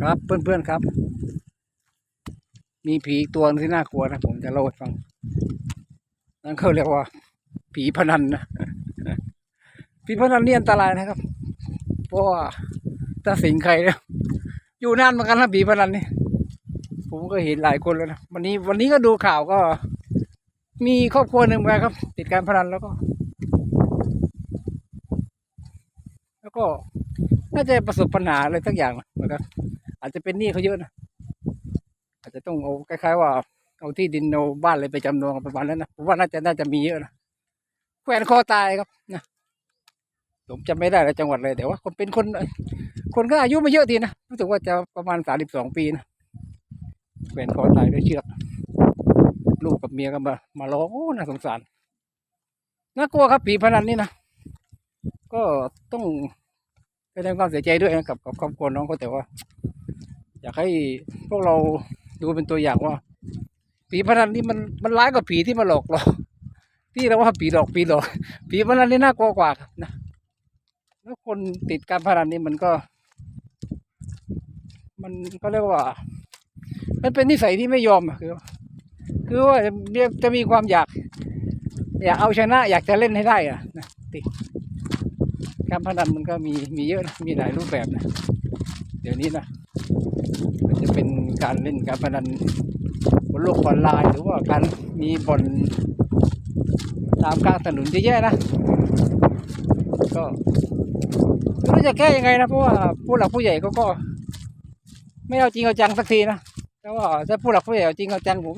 ครับเพื่อนๆครับ มีผีอีกตัวนึงที่น่ากลัวนะผมจะเล่าให้ฟัง นั่นเขาเรียกว่า ผีพนันนะผีพนันนี่อันตรายนะครับ เพราะว่าถ้าสิงใครเนี่ยอยู่นานเหมือนกันนะผีพนันนี่ผมก็เห็นหลายคนแล้วนะวันนี้วันนี้ก็ดูข่าวก็ มีครอบครัวหนึ่งเหมือนกันครับ ติดการพนันแล้วก็ แล้วก็น่าจะประสบปัญหาอะไรสักอย่างนะเหมือนกัน อาจจะเป็นหนี้เขาเยอะนะอาจจะต้องเอาคล้ายๆ ว่า เอาที่ดินเอาบ้านอะไรไปจำนองประมาณนั้นนะผมว่าน่าจะน่าจะมีเยอะนะแขวนคอตายครับนะผมจำไม่ได้แล้วจังหวัดเลยแต่ว่า คนเป็นคน คนก็อายุไม่เยอะดีนะรู้สึกว่าจะประมาณสามสิบสองปีนะแขวนคอตายด้วยเชือก ลูกกับเมียก็มา มาร้องโอ้น่าสงสารน่ากลัวครับผีพนันนี่นะก็ต้องแสดงความเสียใจด้วยนะกับกับครอบครัวน้องเขาแต่ว่า อยากให้พวกเราดูเป็นตัวอย่างว่าผีพนันนี่มันมันร้ายกว่าผีที่มาหลอกเราที่เราว่าผีหลอกผีหลอกผีพนันนี่น่ากลัวกว่านะแล้วคนติดการพนันนี่มันก็ มันก็เรียกว่า มันเป็นนิสัยที่ไม่ยอมคือคือว่าจะจะมีความอยาก อยากเอาชนะ อยากจะเล่นให้ได้อะนะติดการพนันมันก็มีมีเยอะนะมีหลายรูปแบบนะ เดี๋ยวนี้นะ จะเป็นการเล่นการพนันบนโลกออนไลน์หรือว่าการมีบ่อนตามกลางถนนเยอะแยะนะ ก็ไม่รู้จะแก้ยังไงนะเพราะว่าผู้หลักผู้ใหญ่เขาก็ ไม่เอาจริงเอาจังสักทีนะแต่ว่าถ้าผู้หลักผู้ใหญ่เอาจริงเอาจังผม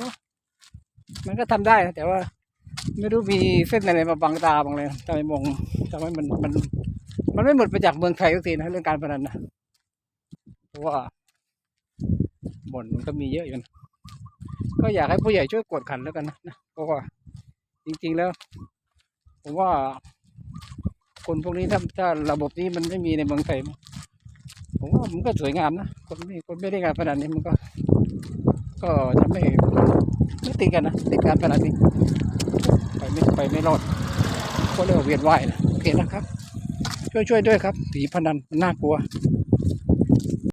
มันก็ทำได้นะแต่ว่า ไม่รู้มีเส้นอะไรมาบังตาบังเลยทำไมมองทำไมมันมันมันไม่หมดไปจากเมืองไทยสักทีนะเรื่องการพนันนะ เพราะว่าบ่นมันก็มีเยอะอยู่นะก็อยากให้ผู้ใหญ่ช่วยกวดขันแล้วกันนะเพราะว่าจริง ๆแล้ว ผมว่า คนพวกนี้ถ้าถ้าระบบนี้มันไม่มีในเมืองไทยผมว่ามันก็สวยงามนะคนไม่คนไม่ได้การพนันนี่มันก็ ก็จะไม่ไม่ติดกันนะติดการพนันนี่ไปไม่ไปไม่รอดก็เรียกว่าเวียนว่ายนะโอเคนะครับ ช่วยช่วยด้วยครับผีพนันมันน่ากลัว